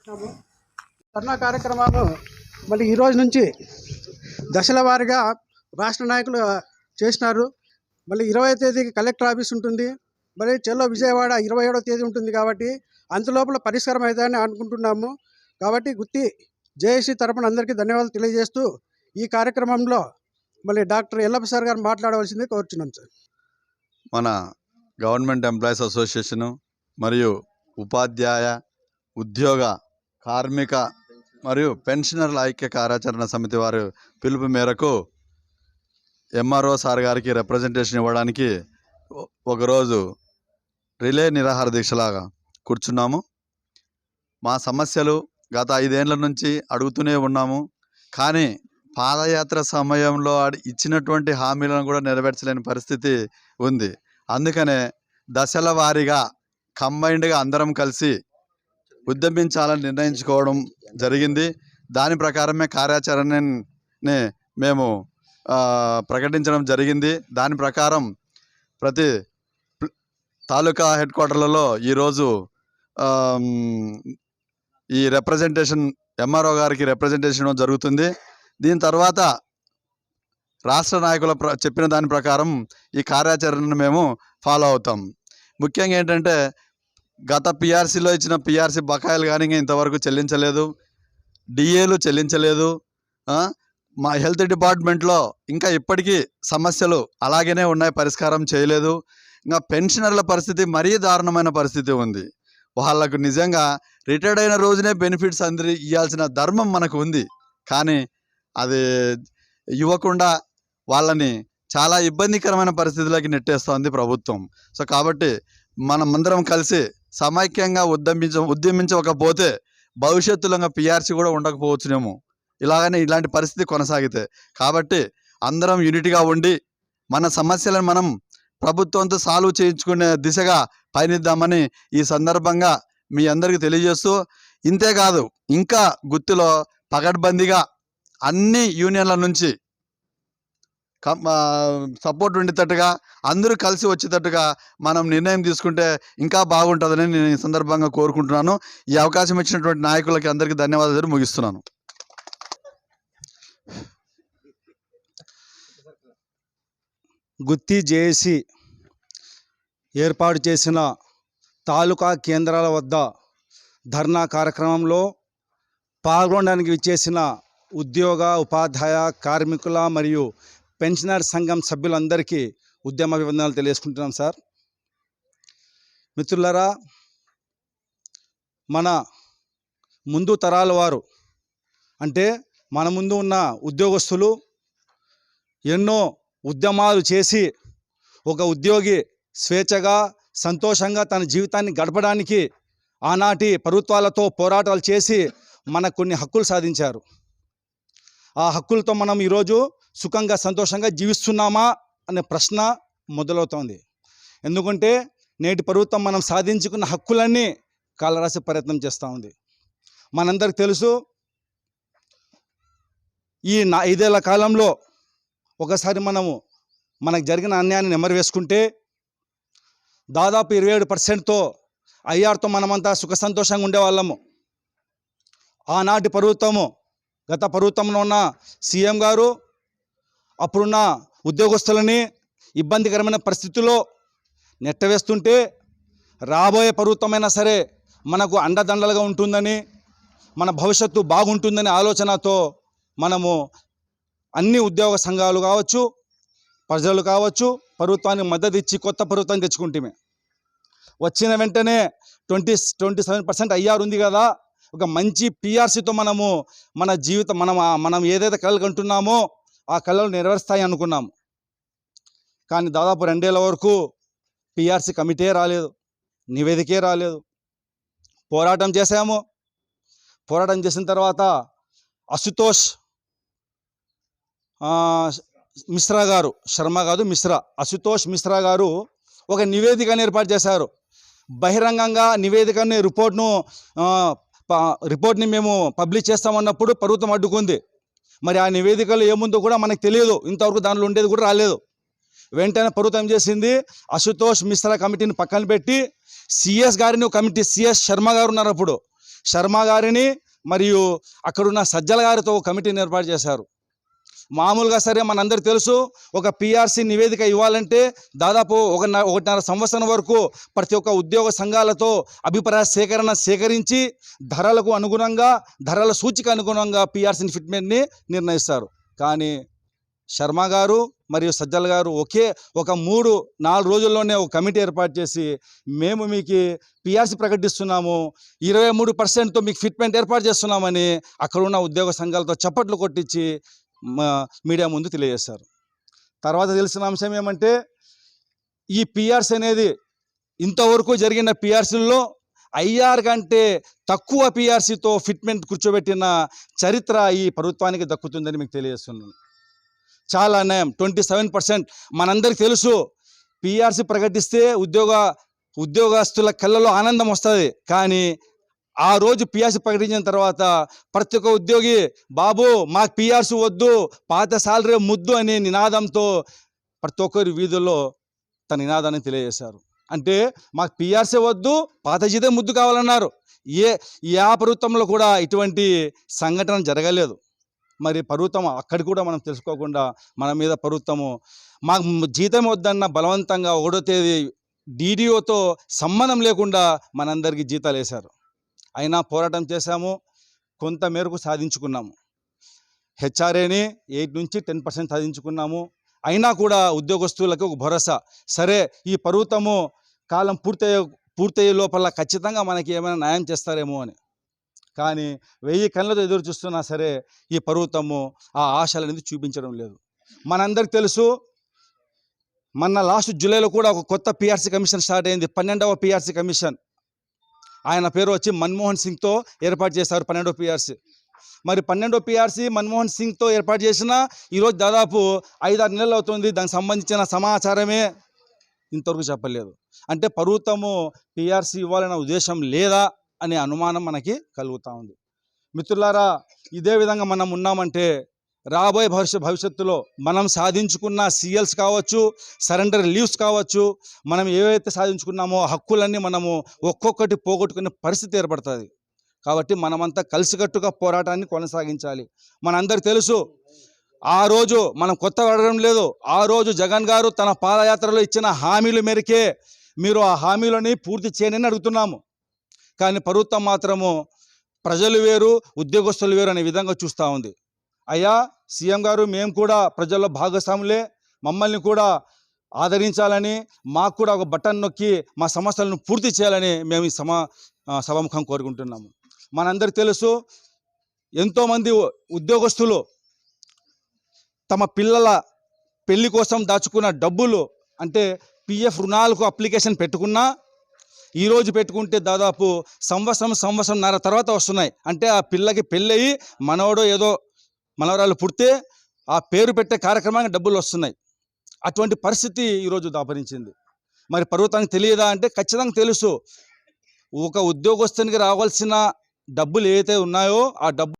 చేశాము. ధర్నా కార్యక్రమాలు మళ్ళీ ఈరోజు నుంచి దశల వారీగా రాష్ట్ర నాయకులు చేసినారు. మళ్ళీ ఇరవై తేదీకి కలెక్టర్ ఆఫీస్ ఉంటుంది. మరి చెల్లో విజయవాడ ఇరవై ఏడో తేదీ ఉంటుంది కాబట్టి అంతలోపల పరిష్కారం అవుతాయని అనుకుంటున్నాము. కాబట్టి గుత్తి జేఏసీ తరపున అందరికీ ధన్యవాదాలు తెలియజేస్తూ ఈ కార్యక్రమంలో మళ్ళీ డాక్టర్ ఎల్లప్ప సార్ గారు మాట్లాడవలసింది కోరుచున్నాం సార్. మన గవర్నమెంట్ ఎంప్లాయీస్ అసోసియేషను మరియు ఉపాధ్యాయ ఉద్యోగ కార్మిక మరియు పెన్షనర్ల ఐక్య కార్యాచరణ సమితి వారి పిలుపు మేరకు ఎంఆర్ఓ సార్ గారికి రిప్రజెంటేషన్ ఇవ్వడానికి ఒకరోజు రిలే నిరాహార దీక్షలాగా కూర్చున్నాము. మా సమస్యలు గత ఐదేళ్ళ నుంచి అడుగుతూనే ఉన్నాము. కానీ పాదయాత్ర సమయంలో ఇచ్చినటువంటి హామీలను కూడా నెరవేర్చలేని పరిస్థితి ఉంది. అందుకనే దశల వారీగా కంబైన్డ్గా అందరం కలిసి ఉద్యమించాలని నిర్ణయించుకోవడం జరిగింది. దాని ప్రకారమే కార్యాచరణని మేము ప్రకటించడం జరిగింది. దాని ప్రకారం ప్రతి తాలూకా హెడ్ క్వార్టర్లలో ఈరోజు ఈ రిప్రజెంటేషన్ ఎంఆర్ఓ గారికి రిప్రజెంటేషన్ జరుగుతుంది. దీని తర్వాత రాష్ట్ర నాయకుల ప్ర చెప్పిన దాని ప్రకారం ఈ కార్యాచరణను మేము ఫాలో అవుతాం. ముఖ్యంగా ఏంటంటే గత పిఆర్సీలో ఇచ్చిన పిఆర్సీ బకాయిలు కానీ ఇంతవరకు చెల్లించలేదు. డిఏలు చెల్లించలేదు. మా హెల్త్ డిపార్ట్మెంట్లో ఇంకా ఇప్పటికీ సమస్యలు అలాగనే ఉన్నాయి పరిష్కారం చేయలేదు. ఇంకా పెన్షనర్ల పరిస్థితి మరీ దారుణమైన పరిస్థితి ఉంది. వాళ్ళకు నిజంగా రిటైర్డ్ అయిన రోజునే బెనిఫిట్స్ అందరి ఇవ్వాల్సిన ధర్మం మనకు ఉంది. కానీ అది ఇవ్వకుండా వాళ్ళని చాలా ఇబ్బందికరమైన పరిస్థితులకి నెట్టేస్తోంది ప్రభుత్వం. సో కాబట్టి మనమందరం కలిసి సమైక్యంగా ఉద్యమించ ఉద్యమించకపోతే భవిష్యత్తులో పిఆర్సీ కూడా ఉండకపోవచ్చునేమో. ఇలాగనే ఇలాంటి పరిస్థితి కొనసాగితే. కాబట్టి అందరం యూనిట్గా ఉండి మన సమస్యలను మనం ప్రభుత్వంతో సాల్వ్ చేయించుకునే దిశగా పయనిద్దామని ఈ సందర్భంగా మీ అందరికీ తెలియజేస్తూ ఇంతేకాదు ఇంకా గుత్తిలో పగడ్బందీగా అన్ని యూనియన్ల నుంచి సపోర్ట్ ఉండేటట్టుగా అందరూ కలిసి వచ్చేటట్టుగా మనం నిర్ణయం తీసుకుంటే ఇంకా బాగుంటుందని నేను ఈ సందర్భంగా కోరుకుంటున్నాను. ఈ అవకాశం ఇచ్చినటువంటి నాయకులకి అందరికీ ధన్యవాదాలు ముగిస్తున్నాను. గుత్తి జేసి ఏర్పాటు చేసిన తాలూకా కేంద్రాల వద్ద ధర్నా కార్యక్రమంలో పాల్గొనడానికి విచ్చేసిన ఉద్యోగ ఉపాధ్యాయ కార్మికుల మరియు పెన్షనర్ సంఘం సభ్యులందరికీ ఉద్యమ అభివందనాలు తెలియజేసుకుంటున్నాం సార్. మిత్రులరా మన ముందు తరాల వారు అంటే మన ముందు ఉన్న ఉద్యోగస్తులు ఎన్నో ఉద్యమాలు చేసి ఒక ఉద్యోగి స్వేచ్ఛగా సంతోషంగా తన జీవితాన్ని గడపడానికి ఆనాటి ప్రభుత్వాలతో పోరాటాలు చేసి మనకు కొన్ని హక్కులు సాధించారు. ఆ హక్కులతో మనం ఈరోజు సుఖంగా సంతోషంగా జీవిస్తున్నామా అనే ప్రశ్న మొదలవుతోంది. ఎందుకంటే నేటి ప్రభుత్వం మనం సాధించుకున్న హక్కులన్నీ కాలరాసే ప్రయత్నం చేస్తూ ఉంది. మనందరికి తెలుసు ఈ నా ఐదేళ్ళ కాలంలో ఒకసారి మనము మనకు జరిగిన అన్యాయాన్ని నెమరు వేసుకుంటే దాదాపు ఇరవై ఏడు పర్సెంట్తో ఐఆర్తో మనమంతా సుఖ సంతోషంగా ఉండేవాళ్ళము. ఆనాటి ప్రభుత్వము గత ప్రభుత్వంలో ఉన్న సీఎం గారు అప్పుడున్న ఉద్యోగస్తులని ఇబ్బందికరమైన పరిస్థితుల్లో నెట్టవేస్తుంటే రాబోయే ప్రభుత్వమైనా సరే మనకు అండదండలుగా ఉంటుందని మన భవిష్యత్తు బాగుంటుందనే ఆలోచనతో మనము అన్ని ఉద్యోగ సంఘాలు కావచ్చు ప్రజలు కావచ్చు ప్రభుత్వానికి మద్దతు ఇచ్చి కొత్త ప్రభుత్వాన్ని తెచ్చుకుంటే వచ్చిన వెంటనే twenty twenty seven percent IR ఉంది కదా ఒక మంచి పిఆర్సీతో మనము మన జీవితం మనం మనం ఏదైతే కలగంటున్నామో ఆ కళలు నెరవేరుస్తాయి అనుకున్నాం. కానీ దాదాపు రెండేళ్ళ వరకు పిఆర్సీ కమిటీ రాలేదు నివేదికే రాలేదు. పోరాటం చేశాము. పోరాటం చేసిన తర్వాత అశుతోష్ మిశ్రా గారు శర్మ కాదు మిశ్రా అశుతోష్ మిశ్రా గారు ఒక నివేదికను ఏర్పాటు చేశారు. బహిరంగంగా నివేదికని రిపోర్ట్ను రిపోర్ట్ని మేము పబ్లిష్ చేస్తామన్నప్పుడు ప్రభుత్వం అడ్డుకుంది. మరి ఆ నివేదికలో ఏముందో కూడా మనకు తెలియదు. ఇంతవరకు దానిలో ఉండేది కూడా రాలేదు. వెంటనే ప్రభుత్వం చేసింది? అశుతోష్ మిశ్రా కమిటీని పక్కన పెట్టి సిఎస్ గారిని కమిటీ సిఎస్ శర్మ గారు ఉన్నారు అప్పుడు. శర్మ గారిని మరియు అక్కడున్న సజ్జల గారితో ఒక కమిటీని ఏర్పాటు చేశారు. మామూలుగా సరే మనందరూ తెలుసు ఒక పిఆర్సీ నివేదిక ఇవ్వాలంటే దాదాపు ఒక ఒకటిన్నర సంవత్సరం వరకు ప్రతి ఒక్క ఉద్యోగ సంఘాలతో అభిప్రాయ సేకరణ సేకరించి ధరలకు అనుగుణంగా ధరల సూచిక అనుగుణంగా పిఆర్సీని ఫిట్మెంట్ని నిర్ణయిస్తారు. కానీ శర్మ గారు మరియు సజ్జల్ గారు ఒకే ఒక మూడు నాలుగు రోజుల్లోనే ఒక కమిటీ ఏర్పాటు చేసి మేము మీకు పిఆర్సీ ప్రకటిస్తున్నాము ఇరవై మూడు పర్సెంట్తో మీకు ఫిట్మెంట్ ఏర్పాటు చేస్తున్నామని అక్కడ ఉన్న ఉద్యోగ సంఘాలతో చప్పట్లు కొట్టించి మీడియా ముందు తెలియజేశారు. తర్వాత తెలిసిన అంశం ఏమంటే ఈ పిఆర్సీ అనేది ఇంతవరకు జరిగిన పిఆర్సీల్లో ఐఆర్ కంటే తక్కువ పిఆర్సీతో ఫిట్మెంట్ కూర్చోబెట్టిన చరిత్ర ఈ ప్రభుత్వానికి దక్కుతుందని మీకు తెలియజేస్తున్నాను. చాలా అన్యాయం. ట్వంటీ సెవెన్ పర్సెంట్ మనందరికీ తెలుసు పిఆర్సీ ప్రకటిస్తే ఉద్యోగ ఉద్యోగస్తుల కళ్ళలో ఆనందం వస్తుంది. కానీ ఆ రోజు పిఆర్సీ ప్రకటించిన తర్వాత ప్రతి ఒక్క ఉద్యోగి బాబు మాకు పిఆర్సీ వద్దు పాత సాలరీ ముద్దు అనే నినాదంతో ప్రతి ఒక్కరి వీధుల్లో తన నినాదాన్ని తెలియజేశారు. అంటే మాకు పిఆర్సీ వద్దు పాత జీతం ముద్దు కావాలన్నారు. ఏ ఏ ఆ ప్రభుత్వంలో కూడా ఇటువంటి సంఘటన జరగలేదు. మరి ప్రభుత్వం అక్కడ కూడా మనం తెలుసుకోకుండా మన మీద ప్రభుత్వము మాకు జీతం వద్దన్న బలవంతంగా ఒకటో తేదీ డీడీఓతో సంబంధం లేకుండా మనందరికీ జీతాలు వేశారు అయినా పోరాటం చేశాము కొంత మేరకు సాధించుకున్నాము. హెచ్ఆర్ఏని ఎయిట్ నుంచి టెన్ పర్సెంట్ సాధించుకున్నాము. అయినా కూడా ఉద్యోగస్తులకు ఒక భరోసా. సరే ఈ పర్వతము కాలం పూర్తయ్యే పూర్తయ్యే లోపల ఖచ్చితంగా మనకి ఏమైనా న్యాయం చేస్తారేమో అని. కానీ వెయ్యి కళ్ళతో ఎదురు చూస్తున్నా సరే ఈ పర్వతము ఆ ఆశలు అనేది చూపించడం లేదు. మనందరికి తెలుసు మొన్న లాస్ట్ జూలైలో కూడా ఒక కొత్త పిఆర్సీ కమిషన్ స్టార్ట్ అయింది. పన్నెండవ పిఆర్సీ కమిషన్. ఆయన పేరు వచ్చి మన్మోహన్ సింగ్తో ఏర్పాటు చేశారు పన్నెండో పిఆర్సీ మరి పన్నెండో పిఆర్సీ మన్మోహన్ సింగ్తో ఏర్పాటు చేసిన ఈరోజు దాదాపు ఐదారు నెలలు అవుతుంది. దానికి సంబంధించిన సమాచారమే ఇంతవరకు చెప్పలేదు. అంటే పరువుతము పిఆర్సీ ఇవ్వాలనే ఉద్దేశం లేదా అనే అనుమానం మనకి కలుగుతూ ఉంది. మిత్రులారా ఇదే విధంగా మనం ఉన్నామంటే రాబోయే భవిష్య భవిష్యత్తులో మనం సాధించుకున్న సీఎల్స్ కావచ్చు సరెండర్ లీవ్స్ కావచ్చు మనం ఏవైతే సాధించుకున్నామో హక్కులన్నీ మనము ఒక్కొక్కటి పోగొట్టుకునే పరిస్థితి ఏర్పడుతుంది. కాబట్టి మనమంతా కలిసికట్టుగా పోరాటాన్ని కొనసాగించాలి. మనందరికి తెలుసు ఆ రోజు మనం కొత్త అడగడం లేదు. ఆ రోజు జగన్ గారు తన పాదయాత్రలో ఇచ్చిన హామీల మేరకే మీరు ఆ హామీలని పూర్తి చేయనని అడుగుతున్నాము. కానీ ప్రభుత్వం మాత్రము ప్రజలు వేరు ఉద్యోగస్తులు వేరు అనే విధంగా చూస్తూ ఉంది. అయ్యా సీఎం గారు మేము కూడా ప్రజల్లో భాగస్వాములే. మమ్మల్ని కూడా ఆదరించాలని మాకు కూడా ఒక బటన్ నొక్కి మా సమస్యలను పూర్తి చేయాలని మేము ఈ సమా సభాముఖం కోరుకుంటున్నాము. మనందరికీ తెలుసు ఎంతోమంది ఉద్యోగస్తులు తమ పిల్లల పెళ్ళి కోసం దాచుకున్న డబ్బులు అంటే పిఎఫ్ రుణాలకు అప్లికేషన్ పెట్టుకున్నా ఈరోజు పెట్టుకుంటే దాదాపు సంవత్సరం సంవత్సరంన్నర తర్వాత వస్తున్నాయి. అంటే ఆ పిల్లకి పెళ్ళయి మనవడో ఏదో మనవరాలు పుడితే ఆ పేరు పెట్టే కార్యక్రమానికి డబ్బులు వస్తున్నాయి. అటువంటి పరిస్థితి ఈరోజు దాపరించింది. మరి పర్వతానికి తెలియదా అంటే ఖచ్చితంగా తెలుసు. ఒక ఉద్యోగస్తునికి రావాల్సిన డబ్బులు ఏవైతే ఉన్నాయో ఆ డబ్బు